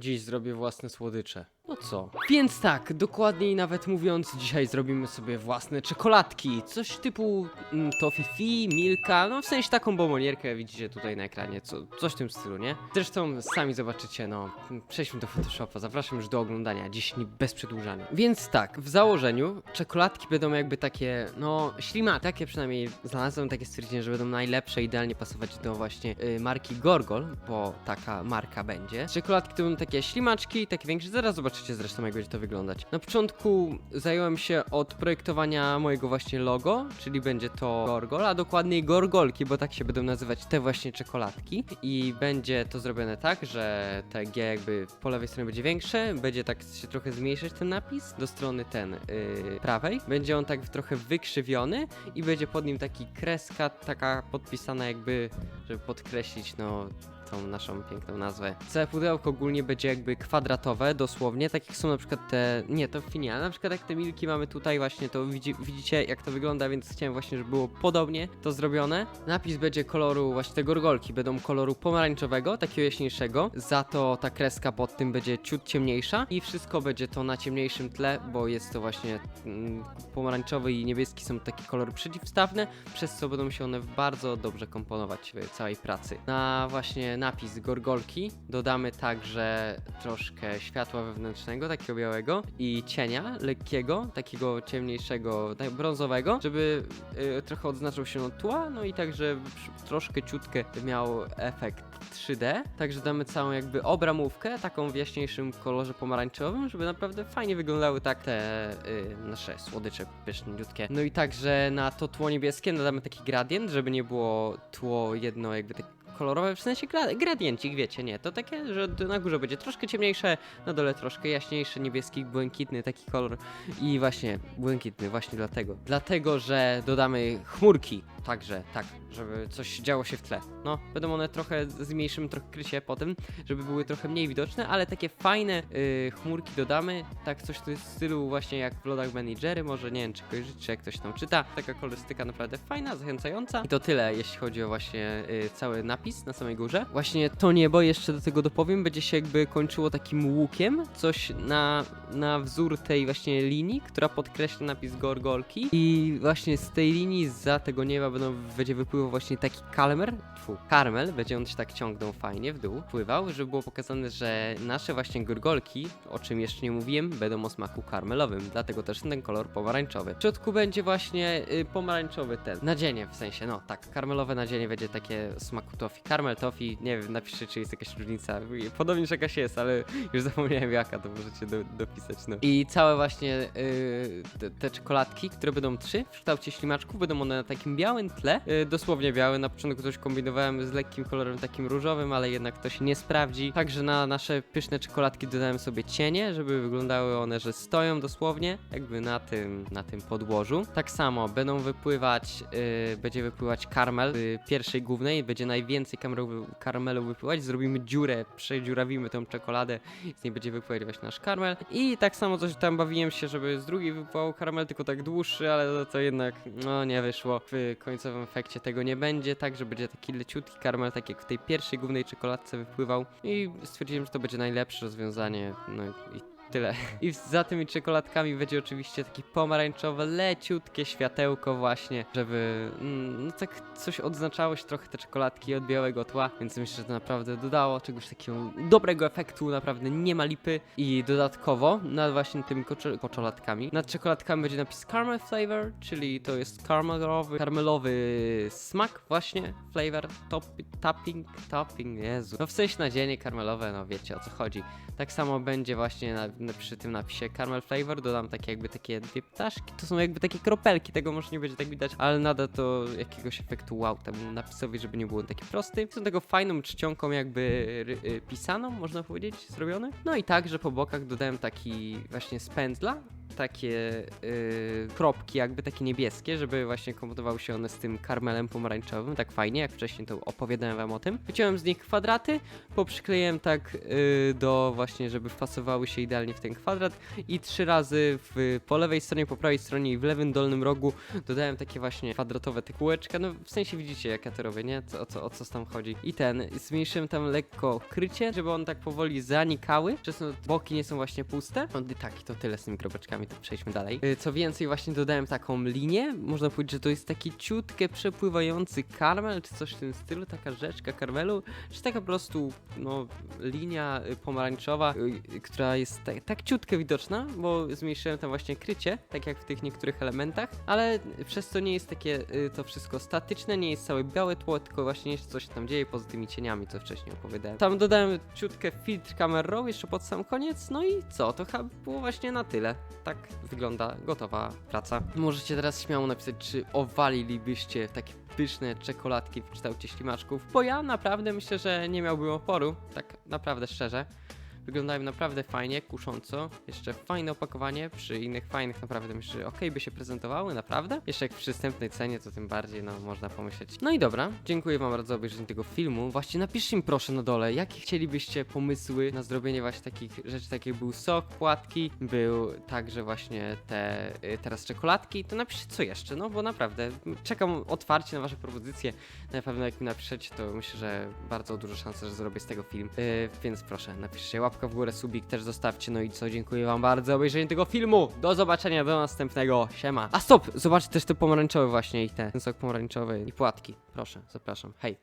Dziś zrobię własne słodycze. No co? Więc tak, dokładniej nawet mówiąc, dzisiaj zrobimy sobie własne czekoladki. Coś typu mm, Toffee Milka, no w sensie taką bombonierkę widzicie tutaj na ekranie, co, coś w tym stylu, nie? Zresztą sami zobaczycie, no, przejdźmy do Photoshopa, zapraszam już do oglądania, dziś bez przedłużania. Więc tak, w założeniu czekoladki będą jakby takie, no, ślima, takie przynajmniej znalazłem takie stwierdzenie, że będą najlepsze, idealnie pasować do właśnie y, marki Gorgol, bo taka marka będzie. Czekoladki to będą takie ślimaczki, takie większe, zaraz zobaczycie zresztą jak będzie to wyglądać. Na początku zająłem się od projektowania mojego właśnie logo, czyli będzie to Gorgol, a dokładniej Gorgolki, bo tak się będą nazywać te właśnie czekoladki i będzie to zrobione tak, że te G jakby po lewej stronie będzie większe, będzie tak się trochę zmniejszać ten napis do strony ten yy, prawej, będzie on tak trochę wykrzywiony i będzie pod nim taki kreska taka podpisana jakby, żeby podkreślić no tą naszą piękną nazwę. Całe pudełko ogólnie będzie jakby kwadratowe, dosłownie, tak jak są na przykład te, nie, to finia, na przykład jak te milki mamy tutaj właśnie, to widzi, widzicie jak to wygląda, więc chciałem właśnie, żeby było podobnie to zrobione. Napis będzie koloru, właśnie te gorgolki będą koloru pomarańczowego, takiego jaśniejszego, za to ta kreska pod tym będzie ciut ciemniejsza i wszystko będzie to na ciemniejszym tle, bo jest to właśnie mm, pomarańczowy i niebieski są takie kolory przeciwstawne, przez co będą się one bardzo dobrze komponować w całej pracy. Na właśnie napis gorgolki dodamy także troszkę światła wewnętrznego, takiego białego i cienia lekkiego, takiego ciemniejszego, tak brązowego, żeby y, trochę odznaczył się od tła, no i także troszkę ciutkę miał efekt 3D. Także damy całą jakby obramówkę, taką w jaśniejszym kolorze pomarańczowym, żeby naprawdę fajnie wyglądały tak te y, nasze słodycze pyszniutkie. No i także na to tło niebieskie nadamy taki gradient, żeby nie było tło jedno jakby tak kolorowe, w sensie gra- wiecie, nie, to takie, że na górze będzie troszkę ciemniejsze, na dole troszkę jaśniejsze, niebieski, błękitny taki kolor. I właśnie błękitny, właśnie dlatego. Dlatego, że dodamy chmurki, także, tak, żeby coś działo się w tle. No, będą one trochę z mniejszym trochę krycie potem, żeby były trochę mniej widoczne, ale takie fajne y, chmurki dodamy, tak coś w stylu właśnie jak w lodach Ben Jerry, może nie wiem czy kojarzycie, czy jak ktoś tam czyta, taka kolorystyka naprawdę fajna, zachęcająca. I to tyle jeśli chodzi o właśnie y, cały napis na samej górze. Właśnie to niebo, jeszcze do tego dopowiem, będzie się jakby kończyło takim łukiem, coś na, na wzór tej właśnie linii, która podkreśla napis Gorgolki. I właśnie z tej linii, za tego nieba będą, będzie wypływał właśnie taki kalmer, fu, karmel, będzie on się tak ciągnął fajnie w dół, pływał, żeby było pokazane, że nasze właśnie gorgolki, o czym jeszcze nie mówiłem, będą o smaku karmelowym, dlatego też ten kolor pomarańczowy. W środku będzie właśnie y, pomarańczowy ten, nadzienie w sensie, no tak, karmelowe nadzienie będzie takie smaku toffee, karmel toffee, nie wiem, napiszcie czy jest jakaś różnica, podobnież jakaś jest, ale już zapomniałem jaka, to możecie do, dopisać, no. I całe właśnie y, te, te czekoladki, które będą trzy w kształcie ślimaczków, będą one na takim białym tle, y, dosłownie białe, na początku coś kombinowałem z lekkim kolorem takim różowym, ale jednak to się nie sprawdzi. Także na nasze pyszne czekoladki dodałem sobie cienie, żeby wyglądały one, że stoją dosłownie, jakby na tym, na tym podłożu. Tak samo będą wypływać, y, będzie wypływać karmel pierwszej głównej, będzie najwięcej karmelu, karmelu wypływać, zrobimy dziurę, przedziurawimy tą czekoladę, z niej będzie wypływać nasz karmel i tak samo coś tam bawiłem się, żeby z drugiej wypłał karmel, tylko tak dłuższy, ale to jednak no nie wyszło. W końcowym efekcie tego nie będzie, tak, że będzie taki leciutki karmel, tak jak w tej pierwszej głównej czekoladce wypływał i stwierdziłem, że to będzie najlepsze rozwiązanie, no i Tyle. I za tymi czekoladkami będzie oczywiście takie pomarańczowe, leciutkie światełko właśnie, żeby mm, no tak coś odznaczało się trochę te czekoladki od białego tła, więc myślę, że to naprawdę dodało czegoś takiego dobrego efektu, naprawdę nie ma lipy. I dodatkowo nad właśnie tymi koczo- koczoladkami, nad czekoladkami będzie napis caramel flavor, czyli to jest karmelowy, karmelowy smak właśnie, flavor, top, topping, topping, Jezu. No w sensie nadzienie karmelowe, no wiecie o co chodzi. Tak samo będzie właśnie na, przy tym napisie caramel flavor, dodam takie jakby takie dwie ptaszki, to są jakby takie kropelki, tego może nie będzie tak widać, ale nada to jakiegoś efektu wow temu napisowi, żeby nie był taki prosty. Są tego fajną czcionką jakby y, pisaną, można powiedzieć, zrobione. No i tak, że po bokach dodałem taki właśnie z pędzla, takie yy, kropki, jakby takie niebieskie, żeby właśnie komponowały się one z tym karmelem pomarańczowym, tak fajnie, jak wcześniej to opowiadałem wam o tym. Wyciąłem z nich kwadraty, poprzykleiłem tak yy, do właśnie, żeby wpasowały się idealnie w ten kwadrat i trzy razy w, po lewej stronie, po prawej stronie i w lewym dolnym rogu dodałem takie właśnie kwadratowe te kółeczka, no w sensie widzicie jak ja to robię, nie? Co, o, co, o co tam chodzi. I ten, zmniejszyłem tam lekko krycie, żeby one tak powoli zanikały, przez to boki nie są właśnie puste. No i tak, to tyle z tymi kropeczkami, to przejdźmy dalej. Y, Co więcej, właśnie dodałem taką linię, można powiedzieć, że to jest taki ciutkie przepływający karmel, czy coś w tym stylu, taka rzeczka karmelu, czy taka po prostu, no, linia y, pomarańczowa, y, która jest tak, tak ciutkę widoczna, bo zmniejszyłem tam właśnie krycie, tak jak w tych niektórych elementach, ale przez to nie jest takie to wszystko statyczne, nie jest całe białe tło, tylko właśnie jeszcze coś tam dzieje poza tymi cieniami, co wcześniej opowiadałem. Tam dodałem ciutkę filtr Raw jeszcze pod sam koniec, no i co, to chyba było właśnie na tyle. Tak wygląda gotowa praca. Możecie teraz śmiało napisać, czy owalilibyście takie pyszne czekoladki w kształcie ślimaczków, bo ja naprawdę myślę, że nie miałbym oporu, tak naprawdę szczerze. Wyglądają naprawdę fajnie, kusząco. Jeszcze fajne opakowanie, przy innych fajnych naprawdę myślę, że okej by się prezentowały, naprawdę. Jeszcze jak w przystępnej cenie, to tym bardziej, no można pomyśleć. No i dobra, dziękuję wam bardzo za obejrzenie tego filmu. Właśnie napiszcie mi proszę na dole, jakie chcielibyście pomysły na zrobienie właśnie takich rzeczy, tak jak był sok, płatki, był także właśnie te y, teraz czekoladki, to napiszcie co jeszcze, no bo naprawdę czekam otwarcie na wasze propozycje. Na pewno jak mi napiszecie, to myślę, że bardzo dużo szans, że zrobię z tego film. Yy, więc proszę, napiszcie łapka w górę, subik też zostawcie. No i co, dziękuję wam bardzo za obejrzenie tego filmu. Do zobaczenia, do następnego. Siema. A stop, zobaczcie też te pomarańczowe właśnie i te. Ten sok pomarańczowy i płatki. Proszę, zapraszam. Hej.